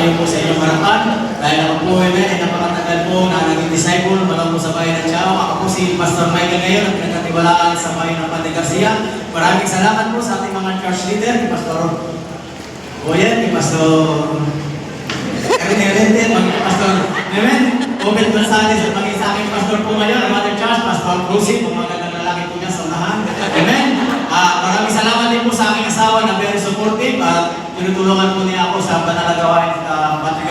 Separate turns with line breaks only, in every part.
tayo po sa inyong harapan. Dahil ako po ay ay napakatagal po na naging disciple mula po sa bayan ng Chao. Ako po si Pastor Michael ngayon at pinagkatiwalaan sa bayan ng Pante Garcia. Maraming salamat po sa ating mga church leader, ni Pastor Boyan, ni Pastor ni Rente, maging Pastor Neven, Obed Gonzalez at maging sa aking Pastor po ngayon, ang Mother Church, Pastor Cruzy, kung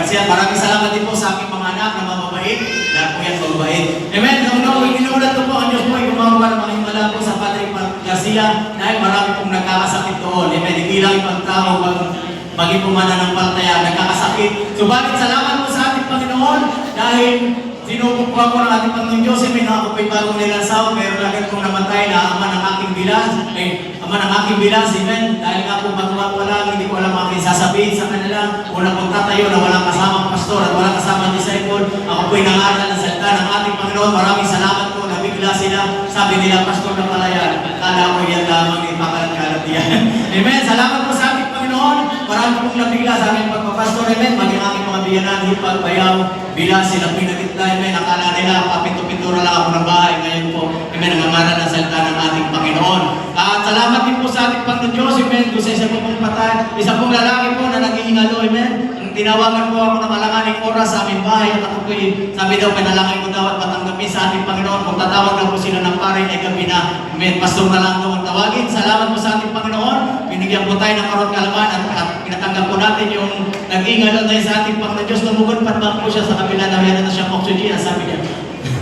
Patrick Garcia. Maraming salamat din po sa aking mga anak na mamabait, lahat po yan mababait. Amen. Nung no, inuulat ko po ang Diyos po ay gumawa ng mga himala po sa Patrick Garcia dahil marami pong nagkakasakit doon. Amen. Hindi lang ibang tao, mag- maging pumananampalataya, nagkakasakit. Subalit salamat po sa ating Panginoon dahil sinubok po ako ng ating Panginoon Diyos, may mga ako'y bagong nilansaw, meron agad kong namatay na ama ng aking bilas, eh, ama ng aking bilas, amen. Dahil nga po magawa pa lang, hindi ko alam aking sasabihin sa kanila. Una pong tatayo na walang kasamang pastor at walang kasamang disciple. Ako po'y nangaral ng salita ng ating Panginoon. Maraming salamat po, nabigla sila. Sabi nila, pastor na pala yan. Kala ko yan lamang, ipakalat-kalat yan. amen. Salamat po sa ating Panginoon. Marami pong nabigla sa aming pagpapastor, amen. Maging aking mga biyanan, hipag, bayaw, bila sila pinagitla, amen. Akala nila, kapinto-pintura lang ako ng bahay. Ngayon po, amen, nangangaral ng salita ng ating Panginoon. At salamat din po amen. Kung sa isa po pong patay, isa pong lalaki po na naghihingalo, amen. Tinawagan po ako ng alanganing oras sa aming bahay at ako po'y sabi daw, panalangin ko daw at patanggapin sa ating Panginoon. Kung tatawag daw po sila ng pare, ay gabi na. Amen. Pastor na lang daw ang tawagin. Salamat po sa ating Panginoon. Binigyan po tayo ng karot kalaman at, at pinatanggap po natin yung nag-ingalo tayo sa ating Panginoon Diyos. Tumugod pa naman po siya sa kabila na meron na siyang oxygen. Sabi niya,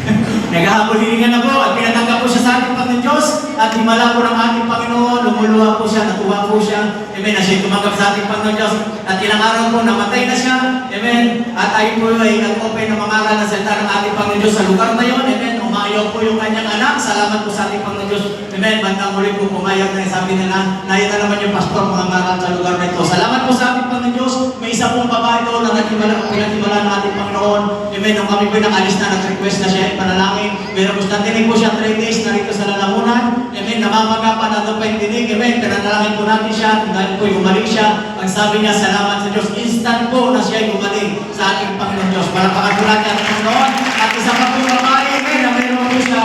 Naghahabol hiningan ako at pinatanggap po siya sa ating Panginoon Diyos at himala po ng ating Panginoon, lumuluha po siya, natuwa po siya. Amen. Na siya tumanggap sa ating Panginoon Diyos at ilang araw po namatay na siya. Amen. At tayo po ay nag-open ng mga na salita ng ating Panginoon Diyos sa lugar na yon. Amen. Umayaw po yung kanyang anak. Salamat po sa ating Panginoon Diyos. Amen. Bandang huli po pumayag na sabi naya na naman yung pastor mga ngaral sa lugar na ito. Salamat po sa ating Panginoon Diyos. May isa pong babae doon na naghimala, pinaghimala ng ating Panginoon. Amen. Nung kami po nakalis na, nag-request na siya ay panalangin. Pero gusto natin po siya 3 days na rito sa lalamunan. Namamaga pa yung dinig. Amen. Pinanalangin po natin siya. Dahil po gumaling siya. Ang sabi niya, salamat sa Diyos. Instant po na siya ay gumaling sa ating Panginoon Diyos. Palakpakan po natin ang. At isa pa po babae. Amen. Na meron po siya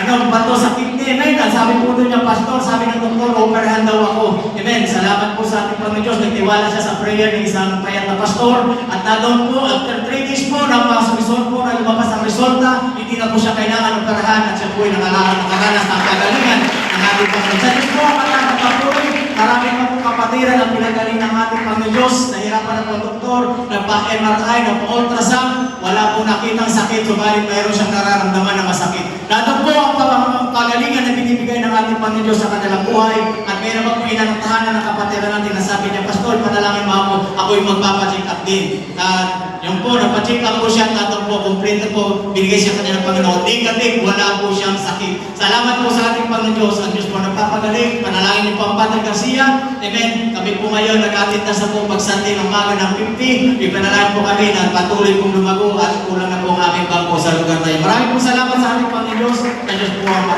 ano, bato sa kidney, amen. Ang sabi po doon niya, pastor, sabi ng doktor, operahan daw ako. Amen. Salamat po sa ating Panginoon Diyos. Nagtiwala siya sa prayer ng isang payat na pastor. At na doon po, after 3 days po, na result po, na lumabas ang resulta, hindi na po siya kailangan operahan at siya po ay nakala- nakaranas ng kagalingan ng ating Panginoon. Sa Diyos po, ang patuloy, marami pa po kapatiran ang pinagaling ng ating Panginoon Diyos. Nahirapan na po doktor, nagpa-MRI, nagpa-ultrasound, wala po nakitang sakit, subalit mayroon siyang nararamdaman na masakit. Nato po ang pa- ang kagalingan na binibigay ng ating Panginoon Diyos sa kanilang buhay at mayroon pa po inanatahanan ng kapatiran natin na sabi niya, Pastor, panalangin mo ako, ako'y magpapacheck up din. At yung po, napacheck up po siya, nato po, complete po, binigay siya kanilang Panginoon. Negative, wala po siyang sakit. Salamat po sa ating Panginoon Diyos. Ang Diyos po nagpapagaling. Panalangin niyo po ang Padre Garcia. Amen. Kami po ngayon nag-atid na sa po pagsandi ng maga ng 50. Ipanalangin po kami na patuloy pong lumago at kulang na po ang aming bangko sa lugar na yun. Maraming po salamat sa ating Panginoon Diyos. Ang Diyos po ang.